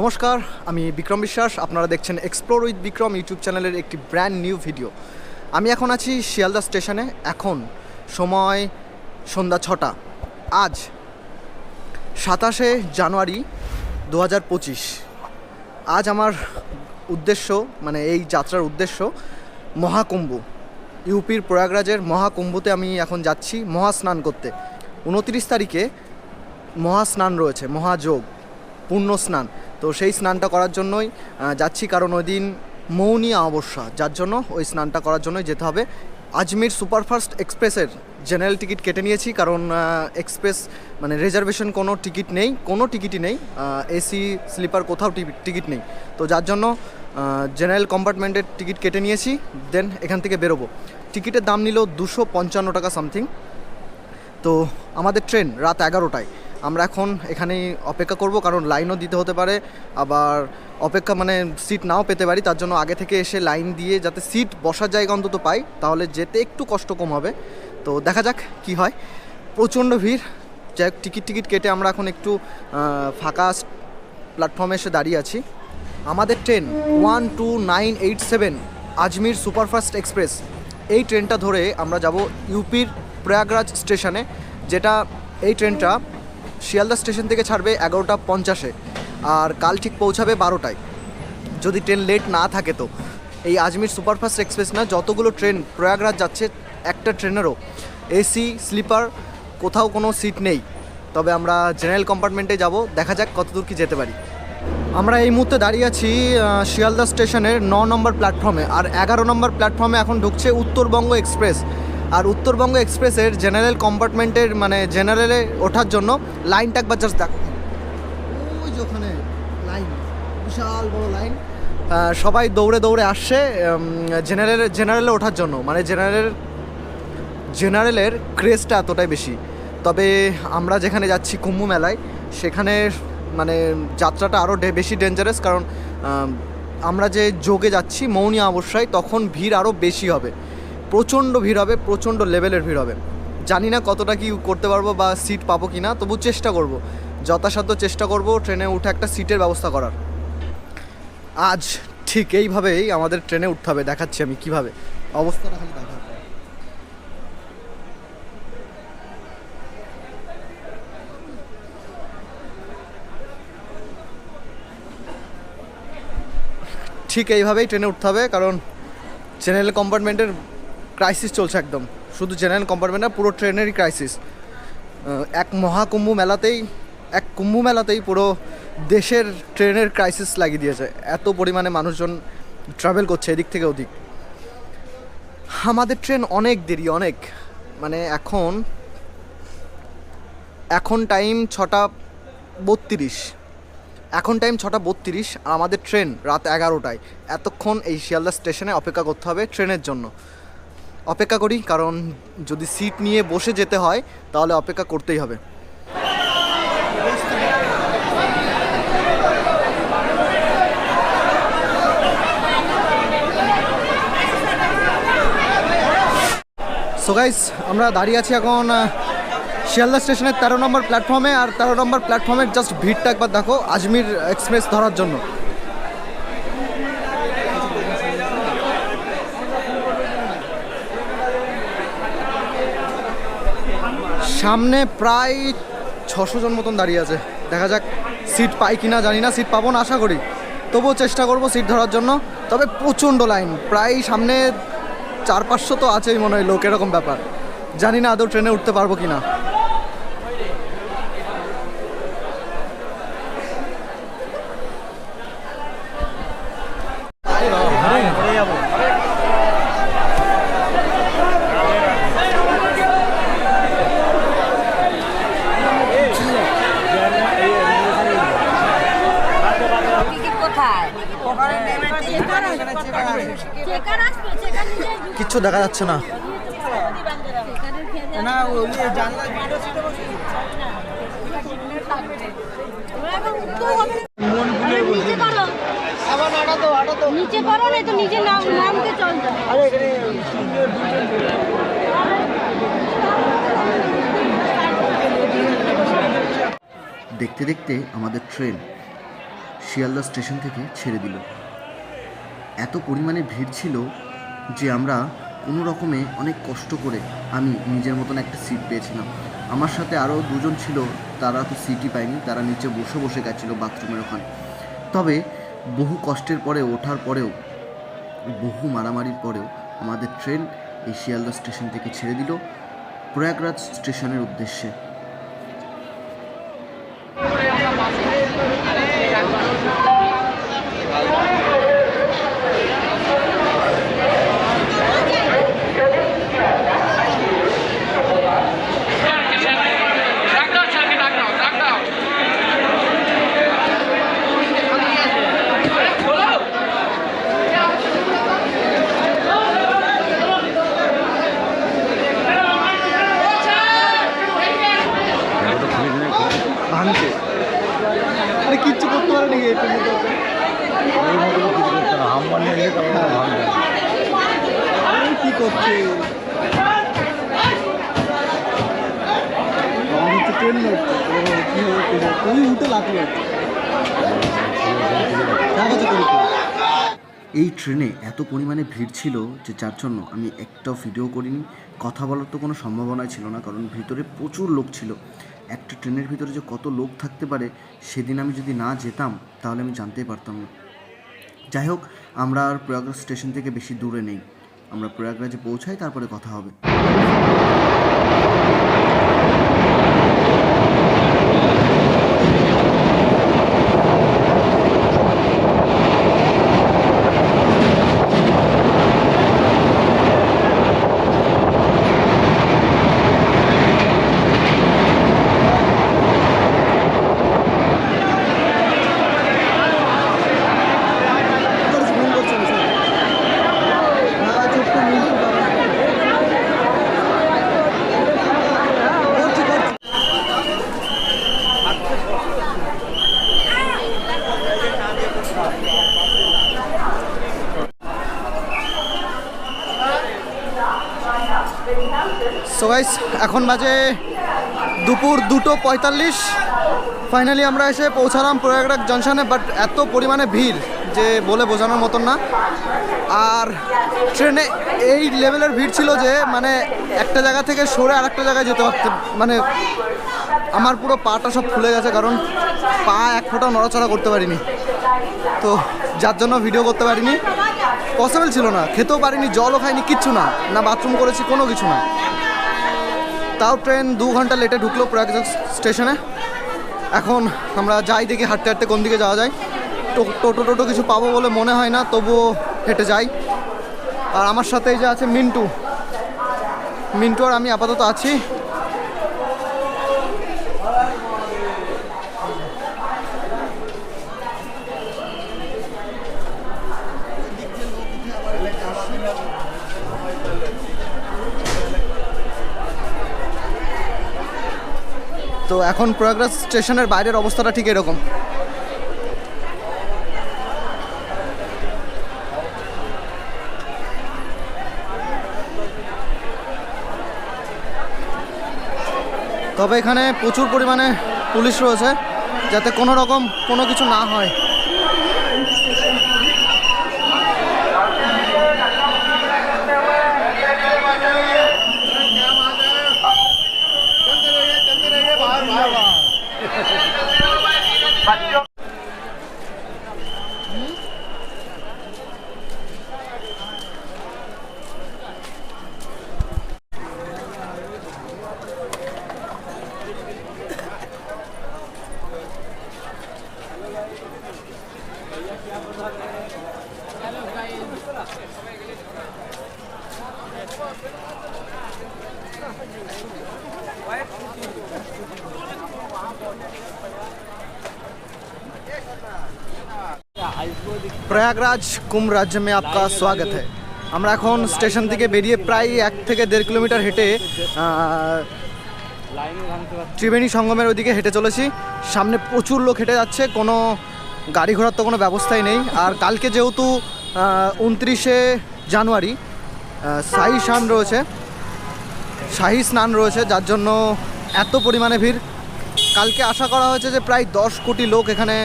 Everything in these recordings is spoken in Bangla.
নমস্কার, আমি বিক্রম বিশ্বাস, আপনারা দেখছেন এক্সপ্লোর উইথ বিক্রম ইউটিউব চ্যানেলের একটি ব্র্যান্ড নিউ ভিডিও আমি এখন আছি শিয়ালদা স্টেশনে, এখন সময় সন্ধ্যা ছটা। আজ সাতাশে জানুয়ারি দু হাজার পঁচিশ। আজ আমার উদ্দেশ্য মানে এই যাত্রার উদ্দেশ্য, মহাকুম্ভ। ইউপির প্রয়াগরাজের মহাকুম্ভতে আমি এখন যাচ্ছি মহাস্নান করতে। উনত্রিশ তারিখে মহাস্নান রয়েছে, মহাযোগ পূর্ণ স্নান তো সেই স্নানটা করার জন্যই যাচ্ছি। কারণ ওই দিন মৌনী অমাবস্যা, যার জন্য ওই স্নানটা করার জন্যই যেতে হবে। আজমির সুপারফাস্ট এক্সপ্রেসের জেনারেল টিকিট কেটে নিয়েছি। কারণ এক্সপ্রেস মানে রিজার্ভেশন কোনো টিকিট নেই, কোনো টিকিটই নেই। এসি স্লিপার কোথাও টিকিট নেই। তো যার জন্য জেনারেল কম্পার্টমেন্টের টিকিট কেটে নিয়েছি দেন এখান থেকে বেরোবো। টিকিটের দাম নিল দুশো পঞ্চান্ন টাকা সামথিং তো আমাদের ট্রেন রাত এগারোটায়। আমরা এখন এখানেই অপেক্ষা করব, কারণ লাইনও দিতে হতে পারে। আবার অপেক্ষা মানে সিট নাও পেতে পারি, তার জন্য আগে থেকে এসে লাইন দিয়ে যাতে সিট বসার জায়গা অন্তত পাই, তাহলে যেতে একটু কষ্ট কম হবে। তো দেখা যাক কি হয়। প্রচণ্ড ভিড়। যাই টিকিট টিকিট কেটে আমরা এখন একটু ফাঁকা প্ল্যাটফর্মে এসে দাঁড়িয়ে আছি। আমাদের train one two nine eight seven Ajmer superfast express. এই ট্রেনটা ধরে আমরা যাব ইউপির প্রয়াগরাজ স্টেশনে, যেটা এই ট্রেনটা শিয়ালদা স্টেশন থেকে ছাড়বে এগারোটা পঞ্চাশে আর কাল ঠিক পৌঁছাবে বারোটায়। যদি ট্রেন লেট না থাকে তো। এই আজমির সুপারফাস্ট এক্সপ্রেস না, যতগুলো ট্রেন প্রয়াগরাজ যাচ্ছে, একটা ট্রেনেরও। এসি, স্লিপার, কোথাও কোনো সিট নেই। তবে আমরা জেনারেল কম্পার্টমেন্টে যাব, দেখা যাক কতদূর কি যেতে পারি। আমরা এই মুহূর্তে দাঁড়িয়ে আছি শিয়ালদা স্টেশনের ন নম্বর প্ল্যাটফর্মে। আর এগারো নম্বর প্ল্যাটফর্মে এখন ঢুকছে উত্তরবঙ্গ এক্সপ্রেস। আর উত্তরবঙ্গ এক্সপ্রেসের জেনারেল কম্পার্টমেন্টের মানে জেনারেলে ওঠার জন্য লাইনটা একবার জাস্ট দেখো। লাইন, বিশাল বড় লাইন। সবাই দৌড়ে দৌড়ে আসছে জেনারেল, জেনারেলে ওঠার জন্য। মানে জেনারেল জেনারেলের ক্রেজটা এতটাই বেশি। তবে আমরা যেখানে যাচ্ছি কুম্ভ মেলায়, সেখানে মানে যাত্রাটা আরও বেশি ডেঞ্জারাস কারণ আমরা যে যোগে যাচ্ছি মৌনী অবস্যায়, তখন ভিড় আরও বেশি হবে। প্রচণ্ড ভিড় হবে, প্রচণ্ড লেভেলের ভিড় হবে। জানি না কতটা কি করতে পারব বা সিট পাবো কি না তবু চেষ্টা করব। যথাসাধ্য চেষ্টা করব ট্রেনে উঠে একটা সিটের ব্যবস্থা করার। আজ ঠিক এইভাবেই আমাদের ট্রেনে উঠতে হবে, দেখাচ্ছি আমি কীভাবে। অবস্থাটা খালি দেখা। ঠিক এইভাবেই ট্রেনে উঠতে হবে, কারণ জেনারেল কম্পার্টমেন্টের ক্রাইসিস চলছে একদম। শুধু জেনারেল কম্পার্টমেন্ট না, পুরো ট্রেনেরই ক্রাইসিস এক মহাকুম্ভ মেলাতেই, এক কুম্ভ মেলাতেই পুরো দেশের ট্রেনের ক্রাইসিস লাগিয়ে দিয়েছে। এত পরিমাণে মানুষজন ট্রাভেল করছে এদিক থেকে ওদিক। আমাদের ট্রেন অনেক দেরি, অনেক। মানে এখন এখন টাইম ছটা বত্রিশ। এখন টাইম ছটা বত্রিশ আমাদের ট্রেন রাত এগারোটায়। এতক্ষণ এই শিয়ালদা স্টেশনে অপেক্ষা করতে হবে ট্রেনের জন্য। অপেক্ষা করি, কারণ যদি সিট নিয়ে বসে যেতে হয়, তাহলে অপেক্ষা করতেই হবে। সো গাইস আমরা দাঁড়িয়ে আছি এখন শিয়ালদা স্টেশনের তেরো নম্বর প্ল্যাটফর্মে, আর তেরো নম্বর প্ল্যাটফর্মের জাস্ট ভিড়টা একবার দেখো, আজমির এক্সপ্রেস ধরার জন্য। সামনে প্রায় ছশো জন মতন দাঁড়িয়ে আছে। দেখা যাক সিট পাই কি না জানি না, সিট পাবো না, আশা করি। তবুও চেষ্টা করব সিট ধরার জন্য। তবে প্রচণ্ড লাইন। প্রায় সামনে চার পাঁচশো তো আছেই মনে হয় লোক, এরকম ব্যাপার। জানি না আদৌ ট্রেনে উঠতে পারব কি না কিচ্ছু দেখা যাচ্ছে না। না নিচে করো। না তো নিজের নাম নামকে চল আরে দেখতে দেখতে আমাদের ট্রেন শিয়ালদা স্টেশন থেকে ছেড়ে দিল। এত পরিমাণে ভিড় ছিল যে আমরা কোনো রকমে অনেক কষ্ট করে আমি নিজের মতন একটা সিট পেয়েছিলাম। আমার সাথে আরও দুজন ছিল, তারা তো সিটই পায়নি, তারা নিচে বসে বসে গেছিল বাথরুমের ওখানে। তবে বহু কষ্টের পরে ওঠার পরেও, বহু মারামারির পরেও আমাদের ট্রেন এই শিয়ালদা স্টেশন থেকে ছেড়ে দিল প্রয়াগরাজ স্টেশনের উদ্দেশ্যে Drag down, Sharky, drag down, drag down. ভাঙছে আরে কিচ্ছু করতে পারেনি এই ট্রেনের কি করছে ট্রেন কি হবে তুই উঠে লাফিয়ে যাচ্ছে এই ট্রেনে এত পরিমাণে ভিড় ছিল যে যার জন্য আমি একটাও ভিডিও করিনি। কথা বলার তো কোনো সম্ভাবনাই ছিল না, কারণ ভিতরে প্রচুর লোক ছিল। একটা ট্রেনের ভিতরে যে কত লোক থাকতে পারে, সেদিন আমি যদি না যেতাম, তাহলে আমি জানতেই পারতাম না। যাই হোক, আমরা আর প্রয়াগরাজ স্টেশন থেকে বেশি দূরে নেই। আমরা প্রয়াগরাজে পৌঁছাই, তারপরে কথা হবে সো গাইস এখন বাজে দুপুর দুটো পঁয়তাল্লিশ। ফাইনালি আমরা এসে পৌঁছালাম প্রয়াগরাজ জংশনে বাট এত পরিমাণে ভিড় যে বলে বোঝানোর মতন না। আর ট্রেনে এই লেভেলের ভিড় ছিল যে মানে একটা জায়গা থেকে সরে আর একটা জায়গায় যেতে পারতে মানে আমার পুরো পাটা সব ফুলে গেছে, কারণ পা এক ফোঁটা নড়াচড়া করতে পারিনি। তো যার জন্য ভিডিও করতে পারিনি। পসিবল ছিল না, খেতেও পারিনি, জলও খাইনি, কিচ্ছু না। না বাথরুম করেছি, কোনো কিছু না। তাও ট্রেন দু ঘণ্টা লেটে ঢুকলো প্রয়াগরাজ স্টেশনে। এখন আমরা যাই দেখি হাঁটতে হাঁটতে কোন দিকে যাওয়া যায়। টোটো টোটো কিছু পাবো বলে মনে হয় না, তবুও হেঁটে যাই। আর আমার সাথে এই যে আছে মিন্টু। মিন্টু আর আমি আপাতত আছি। তো এখন প্রয়াগরাজ স্টেশনের বাইরের অবস্থাটা ঠিক এরকম। তবে এখানে প্রচুর পরিমাণে পুলিশ রয়েছে, যাতে কোনো রকম কোনো কিছু না হয়। প্রয়াগরাজ কুম্ভ রাজ্য মে আপকা স্বাগত है আমরা এখন স্টেশন থেকে বেরিয়ে প্রায় এক থেকে দেড় কিলোমিটার হেঁটে ত্রিবেণী সঙ্গমের ওইদিকে হেঁটে চলেছি। সামনে প্রচুর লোক হেঁটে যাচ্ছে, কোনো গাড়ি ঘোড়ার তো কোনো ব্যবস্থাই নেই। আর কালকে যেহেতু উনত্রিশে জানুয়ারি শাহী স্নান রয়েছে। শাহী স্নান রয়েছে, যার জন্য এত পরিমাণে ভিড়। কালকে আশা করা হয়েছে যে প্রায় দশ কোটি লোক এখানে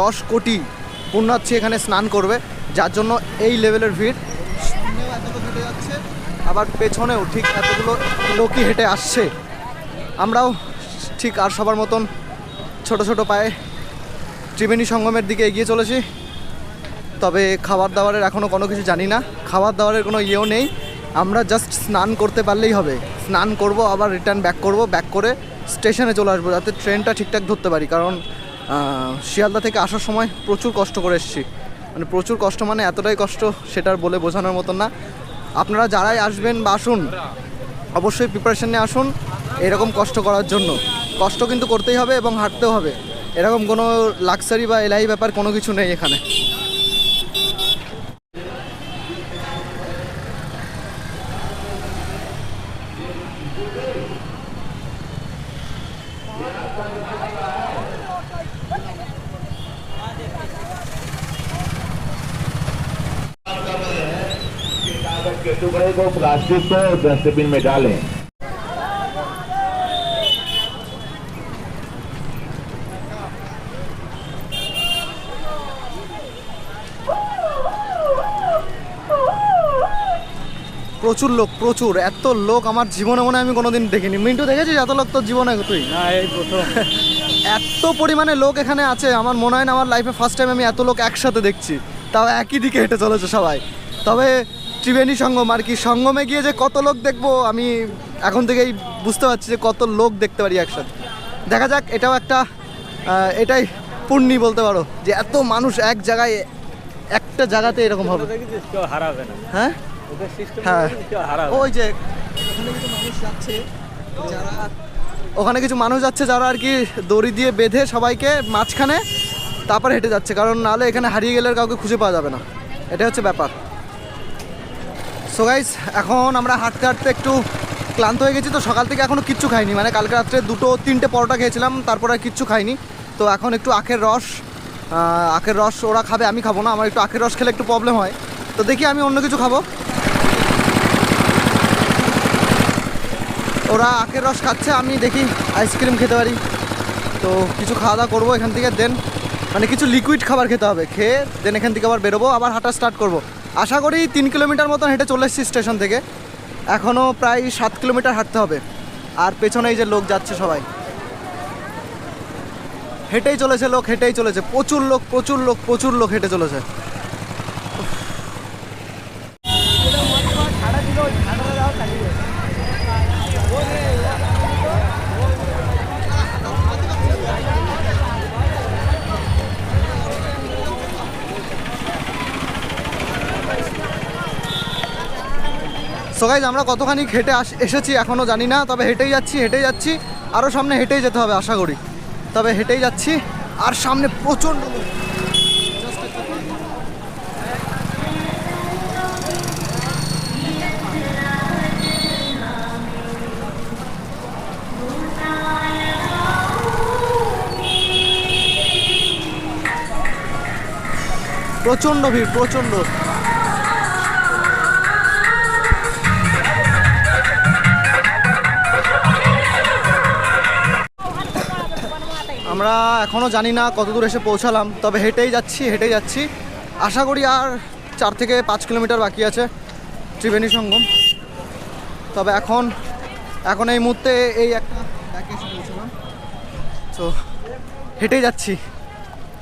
দশ কোটি পুণ্যার্থী এখানে স্নান করবে, যার জন্য এই লেভেলের ভিড়। যাচ্ছে আবার পেছনেও ঠিক এতগুলো লোকই হেঁটে আসছে। আমরাও ঠিক আর সবার মতন ছোট ছোট পায়ে ত্রিবেণী সঙ্গমের দিকে এগিয়ে চলেছি। তবে খাবার দাবারের এখনও কোনো কিছু জানি না। খাবার দাবারের কোনো ইয়েও নেই। আমরা জাস্ট স্নান করতে পারলেই হবে। স্নান করব, আবার রিটার্ন ব্যাক করব ব্যাক করে স্টেশনে চলে আসব, যাতে ট্রেনটা ঠিকঠাক ধরতে পারি। কারণ শিয়ালদা থেকে আসার সময় প্রচুর কষ্ট করে এসেছি। মানে প্রচুর কষ্ট মানে এতটাই কষ্ট সেটার বলে বোঝানোর মতন না। আপনারা যারাই আসবেন বা আসুন, অবশ্যই প্রিপারেশনে নিয়ে আসুন। এরকম কষ্ট করার জন্য। কষ্ট কিন্তু করতেই হবে এবং হাঁটতেও হবে। এরকম কোনো লাক্সারি বা এলাই ব্যাপার কোনো কিছু নেই এখানে। Thank you. के टुकड़े को प्लास्टिक को डस्टबिन में डालें প্রচুর লোক প্রচুর এত লোক আমার জীবনে মনে হয় আমি কোনোদিন দেখিনি মিন্টু দেখেছিস এত লোক তোর জীবনে তুই না এই প্রথম এত পরিমাণে লোক এখানে আছে আমার মনে হয় না আমার লাইফে ফার্স্ট টাইম আমি এত লোক একসাথে দেখছি তাও একই দিকে হেঁটে চলেছে সবাই তবে ত্রিবেণী সঙ্গম আর কি। সঙ্গমে গিয়ে যে কত লোক দেখব আমি এখন থেকেই বুঝতে পারছি যে কত লোক দেখতে পারি একসাথে। দেখা যাক এটাও একটা এটাই পূর্ণি বলতে পারো যে এত মানুষ এক জায়গায় একটা জায়গাতে এরকম হবে। হারাবে না? হ্যাঁ? হ্যাঁ। ওই যে ওখানে কিছু মানুষ যাচ্ছে যারা ওখানে কিছু মানুষ যাচ্ছে যারা আর কি দড়ি দিয়ে বেঁধে সবাইকে মাঝখানে তারপর হেঁটে যাচ্ছে কারণ নাহলে এখানে হারিয়ে গেলে আর কাউকে খুঁজে পাওয়া যাবে না। এটা হচ্ছে ব্যাপার। সো গাইস এখন আমরা হাঁটতে হাঁটতে একটু ক্লান্ত হয়ে গেছি, তো সকাল থেকে এখনও কিচ্ছু খাইনি। মানে কালকে রাত্রে দুটো, তিনটে পরোটা খেয়েছিলাম, তারপর আর কিচ্ছু খাইনি। তো এখন একটু আখের রস আখের রস ওরা খাবে, আমি খাব না, আমার একটু আখের রস খেলে একটু প্রবলেম হয়। তো দেখি আমি অন্য কিছু খাব। ওরা আখের রস খাচ্ছে, আমি দেখি আইসক্রিম খেতে পারি। তো কিছু খাওয়া দাওয়া করব এখান থেকে দেন মানে কিছু লিকুইড খাবার খেতে হবে। খেয়ে দেন এখান থেকে আবার বেরোবো, আবার হাঁটা স্টার্ট করব। আশা করি তিন কিলোমিটার মতন হেঁটে চলে এসেছি স্টেশন থেকে। এখনও প্রায় সাত কিলোমিটার হাঁটতে হবে। আর পেছনে এই যে লোক যাচ্ছে সবাই। হেঁটেই চলেছে লোক, হেঁটেই চলেছে। প্রচুর লোক প্রচুর লোক প্রচুর লোক হেঁটে চলেছে। সো গাইজ আমরা কতখানি হেঁটে এসেছি এখনও জানি না, তবে হেঁটেই যাচ্ছি হেঁটেই যাচ্ছি। আরও সামনে হেঁটেই যেতে হবে, আশা করি। তবে হেঁটেই যাচ্ছি, আর সামনে প্রচণ্ড। প্রচণ্ড ভিড়, প্রচণ্ড। আমরা এখনও জানি না কত দূর এসে পৌঁছালাম, তবে হেঁটেই যাচ্ছি হেঁটেই যাচ্ছি। আশা করি আর চার থেকে পাঁচ কিলোমিটার বাকি আছে ত্রিবেণী সঙ্গম। তবে এখন এখন এই মুহূর্তে এই একটা এসে পৌঁছলাম। তো হেঁটেই যাচ্ছি।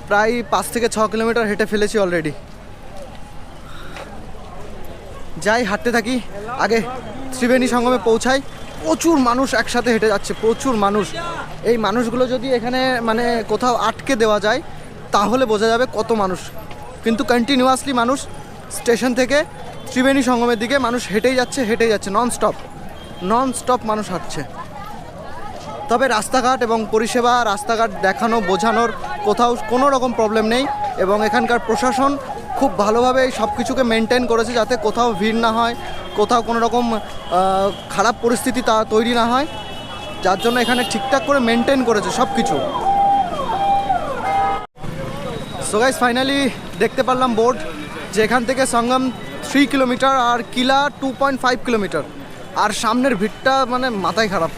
প্রায় পাঁচ থেকে ছ কিলোমিটার হেঁটে ফেলেছি অলরেডি যাই, হাঁটতে থাকি, আগে ত্রিবেণী সঙ্গমে পৌঁছাই। প্রচুর মানুষ একসাথে হেঁটে যাচ্ছে, প্রচুর মানুষ। এই মানুষগুলো যদি এখানে মানে কোথাও আটকে দেওয়া যায়, তাহলে বোঝা যাবে কত মানুষ। কিন্তু কন্টিনিউয়াসলি মানুষ স্টেশন থেকে ত্রিবেণী সঙ্গমের দিকে মানুষ হেঁটেই যাচ্ছে হেঁটেই যাচ্ছে নন স্টপ নন স্টপ মানুষ হাঁটছে। তবে রাস্তাঘাট এবং পরিষেবা, রাস্তাঘাট দেখানো, বোঝানোর কোথাও কোনো রকম প্রবলেম নেই এবং এখানকার প্রশাসন খুব ভালোভাবে এই সব কিছুকে মেনটেন করেছে যাতে কোথাও ভিড় না হয়, কোথাও কোনো রকম খারাপ পরিস্থিতি তা তৈরি না হয়। যার জন্য এখানে ঠিকঠাক করে মেনটেন করেছে সব কিছু সো গাইস ফাইনালি দেখতে পারলাম বোর্ড যে এখান থেকে সঙ্গম থ্রি কিলোমিটার আর কিলা টু পয়েন্ট ফাইভ কিলোমিটার আর সামনের ভিড়টা মানে মাথায় খারাপ।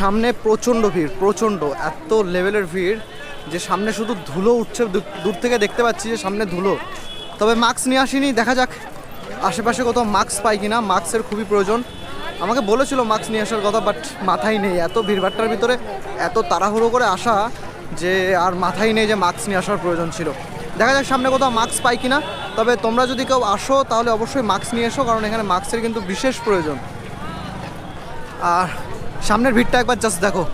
সামনে প্রচণ্ড ভিড়, প্রচণ্ড, এত লেভেলের ভিড় যে সামনে শুধু ধুলো উঠছে দূর- থেকে দেখতে পাচ্ছি যে সামনে ধুলো। তবে মাস্ক নিয়ে আসিনি, দেখা যাক আশেপাশে কোথাও মাস্ক পাই কিনা, মাস্কের খুবই প্রয়োজন। আমাকে বলেছিল মাস্ক নিয়ে আসার কথা, বাট মাথায় নেই। এত ভিড়ভাট্টার ভিতরে এত তাড়াহুড়ো করে আসা যে আর মাথায় নেই যে মাস্ক নিয়ে আসার প্রয়োজন ছিল। দেখা যাক সামনে কোথাও মাস্ক পাই কিনা। তবে তোমরা যদি কেউ আসো, তাহলে অবশ্যই মাস্ক নিয়ে এসো, কারণ এখানে মাস্কের কিন্তু বিশেষ প্রয়োজন। আর সামনের ভিড়টা একবার জাস্ট দেখো।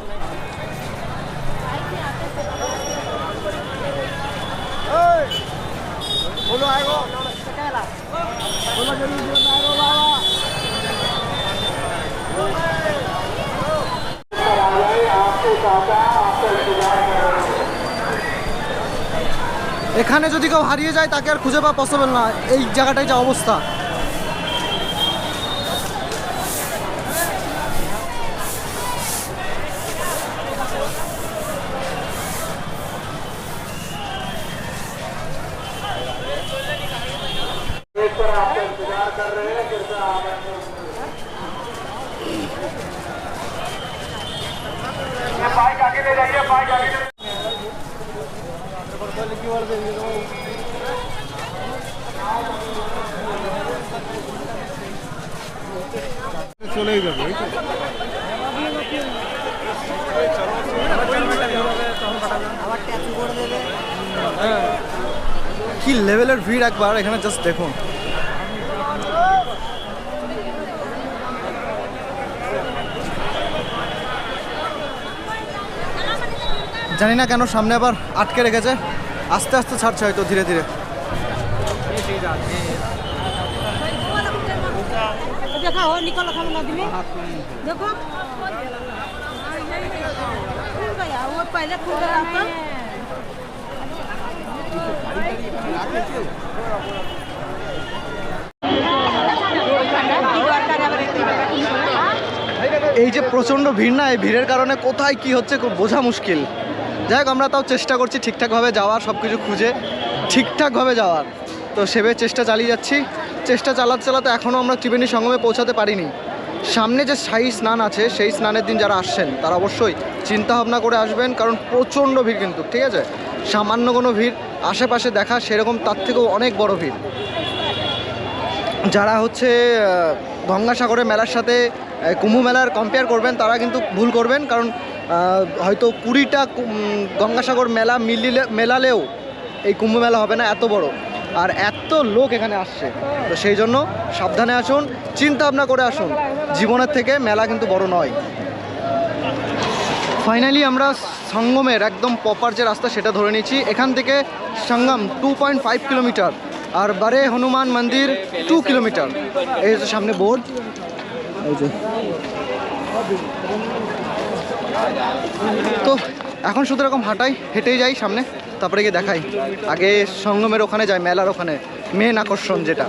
এখানে যদি কেউ হারিয়ে যায়, তাকে আর খুঁজে পাওয়া পসিবল না। এই জায়গাটায় যা অবস্থা। para লেভেলের ভিড় একবার, এখানে জাস্ট দেখুন। জানি না কেন সামনে আবার আটকে রেখেছে, আস্তে আস্তে ছাড়ছে হয়তো ধীরে ধীরে। देखा এই যে প্রচণ্ড ভিড় না, এই ভিড়ের কারণে কোথায় কি হচ্ছে খুব বোঝা মুশকিল। যাই হোক, আমরা তাও চেষ্টা করছি ঠিকঠাকভাবে যাওয়ার সব কিছু খুঁজে ঠিকঠাকভাবে যাওয়ার। তো সেভাবে চেষ্টা চালিয়ে যাচ্ছি। চেষ্টা চালাতে চালাতে এখনও আমরা ত্রিবেণী সঙ্গমে পৌঁছাতে পারিনি। সামনে যে সাই স্নান আছে, সেই স্নানের দিন যারা আসছেন, তারা অবশ্যই চিন্তা ভাবনা করে আসবেন, কারণ প্রচণ্ড ভিড় কিন্তু, ঠিক আছে? সামান্য কোনো ভিড়, আশেপাশে দেখা, সেরকম তার থেকেও অনেক বড় ভিড়। যারা হচ্ছে গঙ্গাসাগরের মেলার সাথে কুম্ভ মেলার কম্পেয়ার করবেন, তারা কিন্তু ভুল করবেন, কারণ হয়তো কুড়িটা গঙ্গাসাগর মেলা মিলিলে, মেলালেও এই কুম্ভ মেলা হবে না, এত বড়। আর এত লোক এখানে আসছে। তো সেই জন্য সাবধানে আসুন, চিন্তা ভাবনা করে আসুন। জীবনের থেকে মেলা কিন্তু বড় নয়। ফাইনালি আমরা সঙ্গমের একদম প্রপার যে রাস্তা সেটা ধরে নিয়েছি। এখান থেকে Sangam two point five kilometre আর বারে হনুমান মন্দির টু কিলোমিটার এই হচ্ছে সামনে বোর্ড। তো এখন শুধু এরকম হাঁটাই, হেঁটেই যাই সামনে, তারপরে গিয়ে দেখাই। আগে সঙ্গমের ওখানে যাই, মেলার ওখানে। মেন আকর্ষণ যেটা।